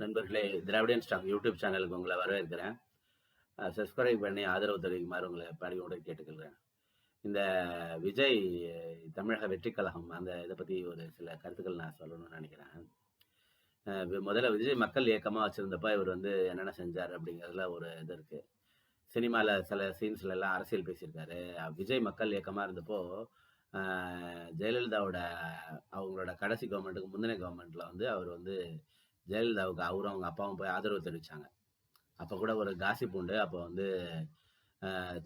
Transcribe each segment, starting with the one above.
நண்பர்களே திராவிடன் stock YouTube சேனலுக்கு உங்களை வரவேற்கிறேன். சப்ஸ்கிரைப் பண்ணி ஆதரவு தெரிவிக்குமாறு உங்களை பணியோடு கேட்டுக்கொள்கிறேன். இந்த விஜய் தமிழக வெற்றி கழகம் அந்த இதை பற்றி ஒரு சில கருத்துக்கள் நான் சொல்லணும்னு நினைக்கிறேன். முதல்ல விஜய் மக்கள் இயக்கமாக வச்சுருந்தப்ப இவர் வந்து என்னென்ன செஞ்சார் அப்படிங்கிறதுல ஒரு இது இருக்குது சினிமாவில் சில சீன்ஸ்ல எல்லாம் அரசியல் பேசியிருக்காரு. விஜய் மக்கள் இயக்கமாக இருந்தப்போ ஜெயலலிதாவோட அவங்களோட கடைசி கவர்மெண்ட்டுக்கு முந்தின கவர்மெண்ட்டில் வந்து அவர் வந்து ஜெயலலிதாவுக்கு அவரும் அவங்க அப்பாவும் போய் ஆதரவு தெரிவித்தாங்க அப்போ கூட ஒரு காசிப் உண்டு அப்போ வந்து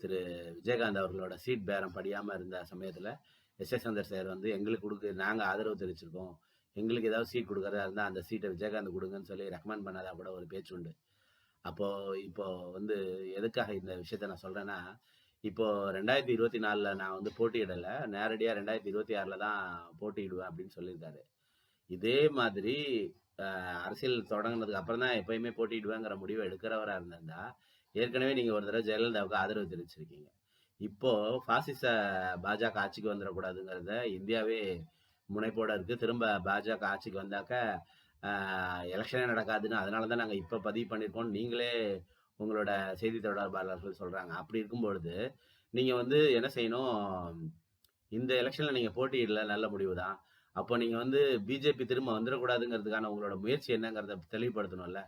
திரு விஜயகாந்த் அவர்களோட சீட் பேரம் படியாமல் இருந்த சமயத்தில் எஸ் எஸ் சந்தர் சார் வந்து எங்களுக்கு கொடுக்கு நாங்கள் ஆதரவு தெரிவிச்சிருக்கோம். எங்களுக்கு ஏதாவது சீட் கொடுக்குறதா இருந்தால் அந்த சீட்டை விஜயகாந்த் கொடுங்கன்னு சொல்லி ரெக்கமெண்ட் பண்ணாதா கூட ஒரு பேச்சு உண்டு. அப்போது இப்போ வந்து எதுக்காக இந்த விஷயத்த நான் சொல்கிறேன்னா இப்போ ரெண்டாயிரத்தி இருபத்தி நாலில் நான் வந்து போட்டியிடலை. நேரடியாக ரெண்டாயிரத்தி இருபத்தி ஆறில் தான் போட்டியிடுவேன் அப்படின்னு சொல்லியிருக்காரு. இதே மாதிரி அரசியல் தொடங்கினதுக்கு அப்புறம் தான் எப்பயுமே போட்டிடுவேங்கிற முடிவை எடுக்கிறவராக இருந்திருந்தா ஏற்கனவே நீங்கள் ஒரு தடவை ஜெயலலிதாவுக்கு ஆதரவு தெரிவிச்சிருக்கீங்க. இப்போ பாசிச பாஜக ஆட்சிக்கு வந்துடக்கூடாதுங்கிறத இந்தியாவே முனைப்போட இருக்கு. திரும்ப பாஜக ஆட்சிக்கு வந்தாக்க எலெக்ஷனே நடக்காதுன்னு அதனால தான் நாங்கள் இப்போ பதிவு பண்ணியிருக்கோம். நீங்களே உங்களோட செய்தி தொடர்பாளர்கள் சொல்கிறாங்க அப்படி இருக்கும் பொழுது நீங்கள் வந்து என்ன செய்யணும்? இந்த எலெக்ஷனில் நீங்கள் போட்டியிடல நல்ல முடிவு தான். அப்போ நீங்கள் வந்து பிஜேபி திரும்ப வந்துடக்கூடாதுங்கிறதுக்கான உங்களோட முயற்சி என்னங்கிறத தெளிவுபடுத்தணும்ல?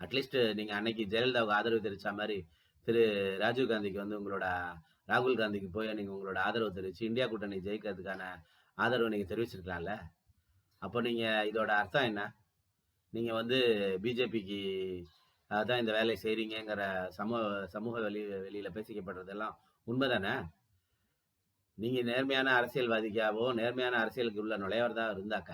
அட்லீஸ்ட் நீங்கள் அன்னைக்கு ஜெயலலிதாவுக்கு ஆதரவு தெரிவிச்ச மாதிரி திரு ராஜீவ் காந்திக்கு வந்து உங்களோட ராகுல் காந்திக்கு போய் நீங்கள் உங்களோட ஆதரவு தெரிவித்து இந்தியா கூட்டணி ஜெயிக்கிறதுக்கான ஆதரவு நீங்கள் தெரிவிச்சிருக்கலாம்ல? அப்போ நீங்கள் இதோட அர்த்தம் என்ன? நீங்கள் வந்து பிஜேபிக்கு தான் இந்த வேலையை செய்றீங்கிற சமூக சமூக வெளி வெளியில் பேசிக்கப்படுறதெல்லாம் உண்மைதானே? நீங்கள் நேர்மையான அரசியல்வாதிக்காவோ நேர்மையான அரசியலுக்கு உள்ள நுழையவரதா இருந்தாக்க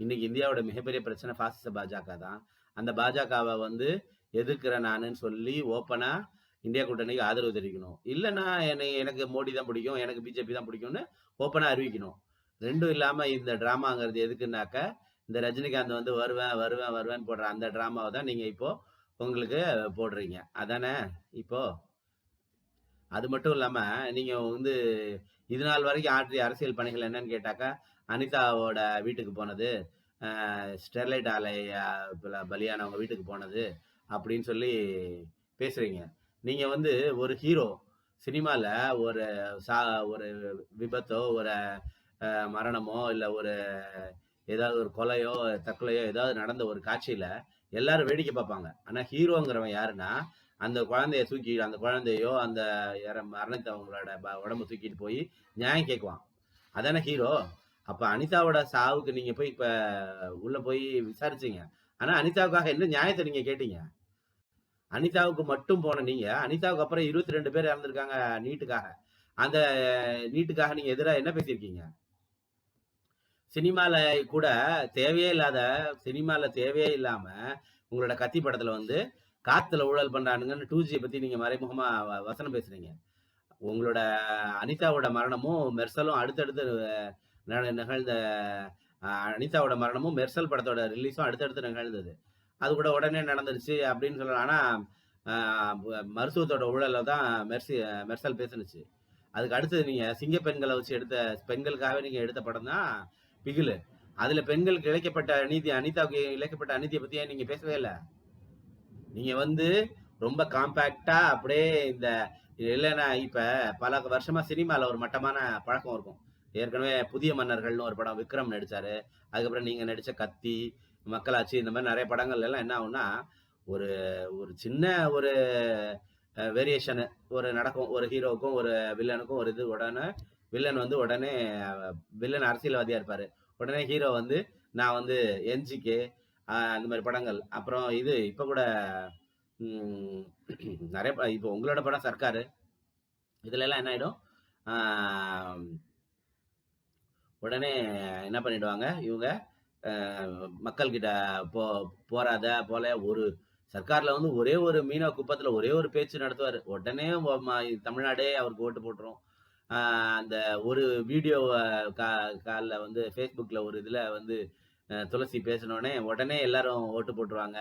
இன்னைக்கு இந்தியாவோட மிகப்பெரிய பிரச்சனை பாசிச பாஜக தான். அந்த பாஜகவை வந்து எதிர்க்கிறேன் நானுன்னு சொல்லி ஓப்பனாக இந்தியா கூட்டணிக்கு ஆதரவு தெரிவிக்கணும். இல்லைன்னா என்னை எனக்கு மோடி தான் பிடிக்கும் எனக்கு பிஜேபி தான் பிடிக்கும்னு ஓப்பனாக அறிவிக்கணும். ரெண்டும் இல்லாமல் இந்த ட்ராமாங்கிறது எதுக்குனாக்க இந்த ரஜினிகாந்த் வந்து வருவேன் வருவேன் வருவேன் போடுற அந்த ட்ராமாவை தான் நீங்கள் இப்போ உங்களுக்கு போடுறீங்க. அதானே? இப்போ அது மட்டும் இல்லாமல் நீங்கள் வந்து இது நாள் வரைக்கும் ஆற்றிய அரசியல் பணிகள் என்னன்னு கேட்டாக்கா அனிதாவோட வீட்டுக்கு போனது ஸ்டெர்லைட் ஆலை பல- பலியானவங்க வீட்டுக்கு போனது அப்படின்னு சொல்லி பேசுகிறீங்க நீங்கள் வந்து ஒரு ஹீரோ சினிமாவில் ஒரு சா ஒரு விபத்தோ ஒரு மரணமோ இல்லை ஒரு ஏதாவது ஒரு கொலையோ தற்கொலையோ ஏதாவது நடந்த ஒரு காட்சியில் எல்லாரும் வேடிக்கை பார்ப்பாங்க. ஆனால் ஹீரோங்கிறவன் யாருன்னா அந்த குழந்தைய தூக்கி அந்த குழந்தையோ அந்த மரணத்தை மரணத்தவங்களோட உடம்ப தூக்கிட்டு போய் நியாயம் கேட்குவான். அதானே ஹீரோ அப்போ அனிதாவோட சாவுக்கு நீங்கள் போய் இப்போ உள்ளே போய் விசாரிச்சீங்க. ஆனால் அனிதாவுக்காக என்ன நியாயத்தை நீங்கள் கேட்டீங்க? அனிதாவுக்கு மட்டும் போன நீங்கள் அனிதாவுக்கு அப்புறம் இருபத்தி ரெண்டு பேர் இறந்துருக்காங்க நீட்டுக்காக. அந்த நீட்டுக்காக நீங்கள் எதிராக என்ன பேசியிருக்கீங்க? சினிமால கூட தேவையே இல்லாத சினிமால தேவையே இல்லாம உங்களோட கத்தி படத்துல வந்து காத்துல ஊழல் பண்றானுங்கன்னு டூ ஜியை பத்தி நீங்க மறைமுகமா வசனம் பேசுறீங்க. உங்களோட அனிதாவோட மரணமும் மெர்சலும் அடுத்தடுத்து நிகழ்ந்த அனிதாவோட மரணமும் மெர்சல் படத்தோட ரிலீஸும் அடுத்தடுத்து நிகழ்ந்தது. அது கூட உடனே நடந்துருச்சு அப்படின்னு சொல்லலாம். ஆனா மருத்துவத்தோட ஊழல தான் மெர்சி மெர்சல் பேசுனுச்சு. அதுக்கு அடுத்தது நீங்க சிங்க பெண்களை வச்சு எடுத்த பெண்களுக்காகவே நீங்க எடுத்த படம் தான் பிகிலு. அதுல பெண்களுக்கு இழைக்கப்பட்ட அநீதி அனிதாவுக்கு இழைக்கப்பட்ட அநீதியை பற்றியே நீங்கள் நீங்க பேசவே இல்லை. நீங்க வந்து ரொம்ப காம்பேக்டா அப்படியே இந்த இல்லைன்னா இப்ப பல வருஷமா சினிமால ஒரு மட்டமான பழக்கம் இருக்கும். ஏற்கனவே புதிய மன்னர்கள்னு ஒரு படம் விக்ரம் நடிச்சாரு. அதுக்கப்புறம் நீங்க நடிச்ச கத்தி மக்களாட்சி இந்த மாதிரி நிறைய படங்கள் எல்லாம் என்ன ஆகும்னா ஒரு ஒரு சின்ன ஒரு வேரியேஷனு ஒரு நடக்கும் ஒரு ஹீரோவுக்கும் ஒரு வில்லனுக்கும் ஒரு இது உடனே வில்லன் வந்து உடனே வில்லன் அரசியல்வாதியா இருப்பாரு. உடனே ஹீரோ வந்து நான் வந்து என்ஜிகே அந்த மாதிரி படங்கள். அப்புறம் இது இப்போ கூட நிறைய இப்போ உங்களோட படம் சர்க்காரு. இதுல எல்லாம் என்ன ஆயிடும்? உடனே என்ன பண்ணிடுவாங்க இவங்க? மக்கள்கிட்ட போ போறாத போல ஒரு சர்க்காரில் வந்து ஒரே ஒரு மீனவ குப்பத்தில் ஒரே ஒரு பேச்சு நடத்துவார். உடனே தமிழ்நாடே அவருக்கு ஓட்டு போட்டுரும். அந்த ஒரு வீடியோ கா காலில் வந்து ஃபேஸ்புக்கில் ஒரு இதில் வந்து துளசி பேசினோடனே உடனே எல்லாரும் ஓட்டு போட்டுருவாங்க.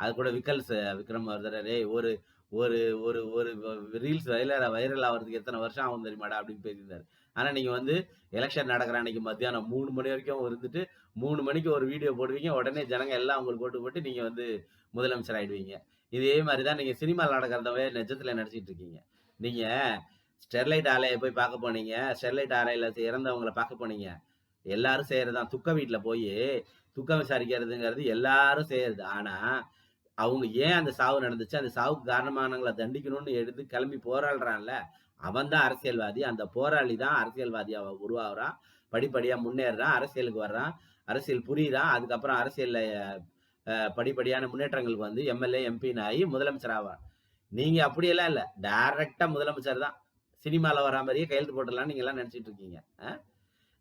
அது கூட விக்கல்ஸ் விக்ரம் வருதுறாரு ஒரு ஒரு ஒரு ஒரு ரீல்ஸ் வைரல் வைரல் ஆகிறதுக்கு எத்தனை வருஷம் ஆகும் தெரியுமாடா? அப்படின்னு பேசியிருந்தாரு. ஆனால் நீங்கள் வந்து எலெக்ஷன் நடக்கிற அன்னைக்கு மத்தியானம் மூணு மணி வரைக்கும் இருந்துட்டு மூணு மணிக்கு ஒரு வீடியோ போடுவீங்க உடனே ஜனங்க எல்லாம் உங்களுக்கு ஓட்டு போட்டு நீங்கள் வந்து முதலமைச்சர் ஆகிடுவீங்க இதே மாதிரி தான் நீங்கள் சினிமாவில் நடக்கிறதவே நிஜத்தில் நடிச்சிட்டு இருக்கீங்க. நீங்கள் ஸ்டெர்லைட் ஆலையை போய் பார்க்க போனீங்க. ஸ்டெர்லைட் ஆலையில் இறந்தவங்கள பார்க்க போனீங்க. எல்லாரும் செய்யறதுதான் துக்க வீட்டுல போய் துக்கம் விசாரிக்கிறதுங்கிறது எல்லாரும் செய்யறது ஆனா அவங்க ஏன் அந்த சாவு நடந்துச்சு? அந்த சாவுக்கு காரணமானவங்களை தண்டிக்கணும்னு எடுத்து கிளம்பி போராடுறான்ல அவன் தான் அரசியல்வாதி. அந்த போராளி தான் அரசியல்வாதியா உருவாகுறான். படிப்படியா முன்னேறுறான் அரசியலுக்கு வர்றான். அரசியல் புரியுறான். அதுக்கப்புறம் அரசியல்ல படிப்படியான முன்னேற்றங்களுக்கு வந்து எம்எல்ஏ எம்பின்னு ஆகி முதலமைச்சர் ஆவான். நீங்க அப்படியெல்லாம் இல்ல. டைரக்டா முதலமைச்சர் தான். சினிமால வரா மாதிரியே கையெழுத்து போட்டுடலாம் நீங்க எல்லாம் நினைச்சிட்டு இருக்கீங்க.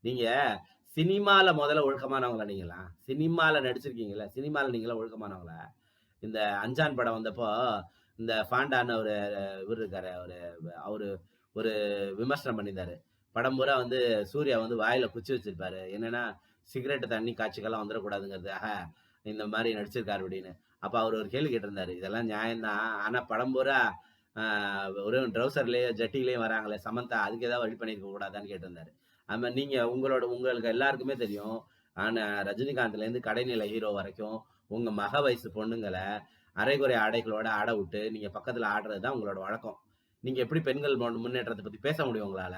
நீங்கள் சினிமால முதல்ல ஒழுக்கமானவங்களா நீங்களா? சினிமால நடிச்சிருக்கீங்களா சினிமால நீங்களா ஒழுக்கமானவங்களா? இந்த அஞ்சான் படம் வந்தப்போ இந்த ஃபாண்டான்னு ஒரு இவர் இருக்காரு அவரு அவரு ஒரு விமர்சனம் பண்ணியிருந்தாரு. படம் பூரா வந்து சூர்யா வந்து வாயில குச்சி வச்சிருப்பாரு. என்னன்னா சிகரெட் தண்ணி காய்ச்சிக்கெல்லாம் வந்துடக்கூடாதுங்கிறதுக்காக இந்த மாதிரி நடிச்சிருக்காரு அப்படின்னு. அப்ப அவர் ஒரு கேள்வி கேட்டிருந்தாரு. இதெல்லாம் நியாயம்தான் ஆனா படம் பூரா ஒரு ட்ரௌசர்லேயே ஜட்டிலையும் வராங்களே சமந்தா அதுக்கு ஏதாவது வழி பண்ணிருக்க கூடாதான்னு கேட்டிருந்தாரு. ஆமா நீங்க உங்களோட உங்களுக்கு எல்லாருக்குமே தெரியும். ஆனா ரஜினிகாந்த்ல இருந்து கடைநிலை ஹீரோ வரைக்கும் உங்க மக வயசு பொண்ணுங்களை அரைகுறை ஆடைகளோட ஆட விட்டு நீங்க பக்கத்துல ஆடுறது தான் உங்களோட வழக்கம். நீங்க எப்படி பெண்கள் முன்னேற்றத்தை பத்தி பேச முடியும் உங்களால?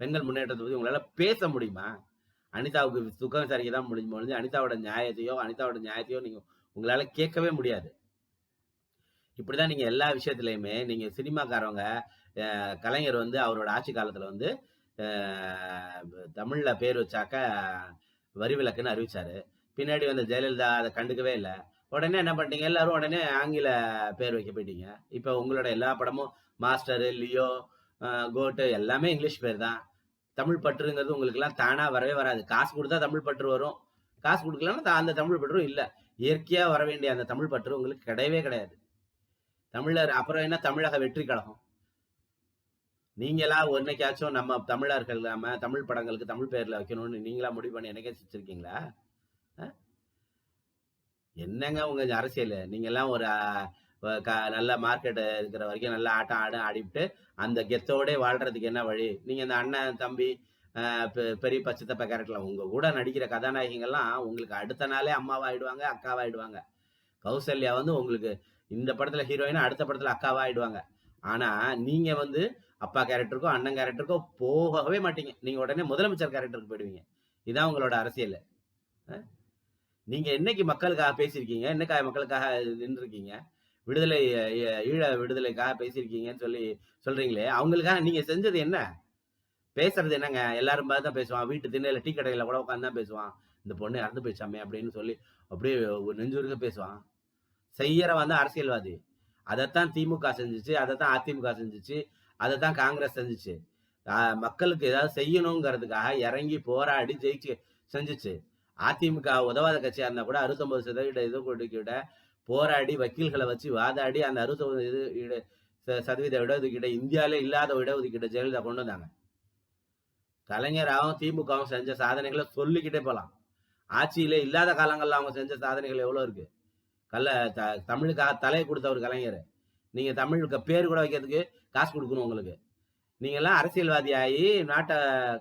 பெண்கள் முன்னேற்றத்தை பத்தி உங்களால பேச முடியுமா? அனிதாவுக்கு துக்கம் விசாரிக்க தான் முடிஞ்சு முடிஞ்சு அனிதாவோட நியாயத்தையோ அனிதாவோட நியாயத்தையோ நீங்க உங்களால கேட்கவே முடியாது. இப்படிதான் நீங்க எல்லா விஷயத்துலயுமே நீங்க சினிமாக்காரவங்க அஹ், கலைஞர் வந்து அவரோட ஆட்சி காலத்துல வந்து தமிழில் பேர் வச்சாக்க வரி விலக்குன்னு அறிவிச்சாரு. பின்னாடி வந்த ஜெயலலிதா அதை கண்டுக்கவே இல்லை. உடனே என்ன பண்ணிட்டீங்க? எல்லாரும் உடனே ஆங்கில பேர் வைக்க போயிட்டீங்க. இப்போ உங்களோட எல்லா படமும் மாஸ்டரு லியோ கோட்டு எல்லாமே இங்கிலீஷ் பேர் தான். தமிழ் பற்றுங்கிறது உங்களுக்குலாம் தானாக வரவே வராது. காசு கொடுத்தா தமிழ் பற்று வரும். காசு கொடுக்கலன்னா அந்த தமிழ் பற்றும் இல்லை. இயற்கையாக வர வேண்டிய அந்த தமிழ் பற்று உங்களுக்கு கிடையவே கிடையாது. தமிழர் அப்புறம் என்ன? தமிழக வெற்றி கழகம். நீங்களா என்னைக்காச்சும் நம்ம தமிழர்கள் நம்ம தமிழ் படங்களுக்கு தமிழ் பேர்ல வைக்கணும்னு நீங்களா முடிவு பண்ணி என்னைக்கே வச்சிருக்கீங்களா? என்னங்க உங்க அரசியல்? நீங்க எல்லாம் ஒரு க- நல்ல மார்க்கெட் இருக்கிற வரைக்கும் நல்ல ஆட்டம் ஆடு ஆடிவிட்டு அந்த கெத்தோட வாழ்றதுக்கு என்ன வழி? நீங்க இந்த அண்ணன் தம்பி பெ- பெரிய பச்சத்தப்ப கேரக்டர்ல உங்க கூட நடிக்கிற கதாநாயகிகள்லாம் உங்களுக்கு அடுத்த நாளே அம்மாவாயிடுவாங்க அக்காவாயிடுவாங்க. கௌசல்யா வந்து உங்களுக்கு இந்த படத்துல ஹீரோயினா அடுத்த படத்துல அக்காவாயிடுவாங்க. ஆனா நீங்க வந்து அப்பா கேரக்டருக்கோ அண்ணன் கேரக்டருக்கோ போகவே மாட்டீங்க. நீங்க உடனே முதலமைச்சர் கேரக்டருக்கு போயிடுவீங்க. இதான் உங்களோட அரசியல். நீங்க என்னைக்கு மக்களுக்காக பேசியிருக்கீங்க? என்னைக்காக மக்களுக்காக நின்றுருக்கீங்க? விடுதலை ஈழ விடுதலைக்காக பேசியிருக்கீங்கன்னு சொல்லி சொல்றீங்களே அவங்களுக்காக நீங்க செஞ்சது என்ன? பேசுறது என்னங்க? எல்லாரும் பார்த்து தான் பேசுவான். வீட்டு திண்ணையில டீ கடையில கூட உட்காந்து தான் பேசுவான். இந்த பொண்ணு இறந்து போயிச்சாமே அப்படின்னு சொல்லி அப்படியே ஒரு நெஞ்சுருக்க பேசுவான். செய்யறவன் தான் அரசியல்வாதி. அதைத்தான் திமுக செஞ்சுச்சு அதைத்தான் அதிமுக செஞ்சிச்சு. அதை தான் காங்கிரஸ் செஞ்சுச்சு. மக்களுக்கு ஏதாவது செய்யணுங்கிறதுக்காக இறங்கி போராடி ஜெயிச்சு செஞ்சுச்சு. அதிமுக உதவாத கட்சியாக இருந்தால் கூட அறுபத்தொம்பது சதவீத இது ஒதுக்கீட போராடி வக்கீல்களை வச்சு வாதாடி அந்த அறுபத்தொம்பது இது இட- ச- சதவீத இடஒதுக்கீடு இந்தியாவிலே இல்லாத இடஒதுக்கீடு ஜெயலலிதா கொண்டு வந்தாங்க. கலைஞராகவும் திமுகவும் செஞ்ச சாதனைகளை சொல்லிக்கிட்டே போகலாம் ஆட்சியிலே இல்லாத காலங்களில் அவங்க செஞ்ச சாதனைகள் எவ்வளோ இருக்கு? கல்ல த தமிழுக்காக தலையை கொடுத்த ஒரு கலைஞர். நீங்கள் தமிழுக்கு பேர் கூட வைக்கிறதுக்கு காசு கொடுக்கணும் உங்களுக்கு. நீங்கெல்லாம் அரசியல்வாதி ஆகி நாட்டை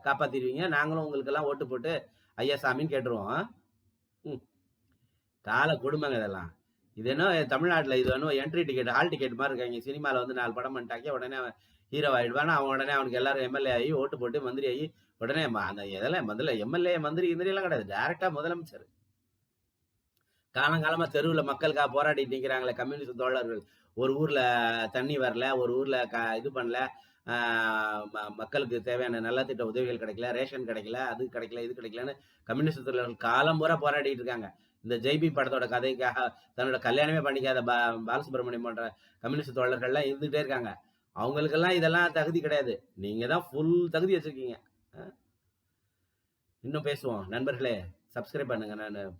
காப்பாத்திடுவீங்க. நாங்களும் உங்களுக்கெல்லாம் ஓட்டு போட்டு ஐயா சாமின்னு கேட்டுருவோம். ம். கால கொடுமைங்க இதெல்லாம். இது என்ன தமிழ்நாட்டில் இது வேணும் என்ட்ரி டிக்கெட் ஹால் டிக்கெட் மாதிரி இருக்காங்க. சினிமாவில் வந்து நாலு படம் பண்ணிட்டாக்கே உடனே அவன் ஹீரோ ஆகிடுவான் அவன் உடனே அவனுக்கு எல்லாரும் எம்எல்ஏ ஆகி ஓட்டு போட்டு மந்திரி ஆகி உடனே அந்த இதெல்லாம் முதல்ல எம்எல்ஏ மந்திரி மந்திரியெல்லாம் கிடையாது. டேரெக்டாக முதலமைச்சர். காலங்காலமா தெருவில் மக்களுக்காக போராடிட்டு நிற்கிறாங்களே கம்யூனிஸ்ட் தோழர்கள். ஒரு ஊர்ல தண்ணி வரல ஒரு ஊர்ல க இது பண்ணல ம- மக்களுக்கு தேவையான நலத்திட்ட உதவிகள் கிடைக்கல ரேஷன் கிடைக்கல அது கிடைக்கல இது கிடைக்கலன்னு கம்யூனிஸ்ட் தொழிலாளர்கள் காலம் பூரா போராடிட்டு இருக்காங்க. இந்த ஜெய்பி படத்தோட கதைக்காக தன்னோட கல்யாணமே பண்ணிக்காத பா பாலசுப்ரமணியம் போன்ற கம்யூனிஸ்ட் தோழர்கள்லாம் இருந்துகிட்டே இருக்காங்க. அவங்களுக்கெல்லாம் இதெல்லாம் தகுதி கிடையாது. நீங்க தான் ஃபுல் தகுதி வச்சிருக்கீங்க. இன்னும் பேசுவோம். நண்பர்களே சப்ஸ்கிரைப் பண்ணுங்க நான்.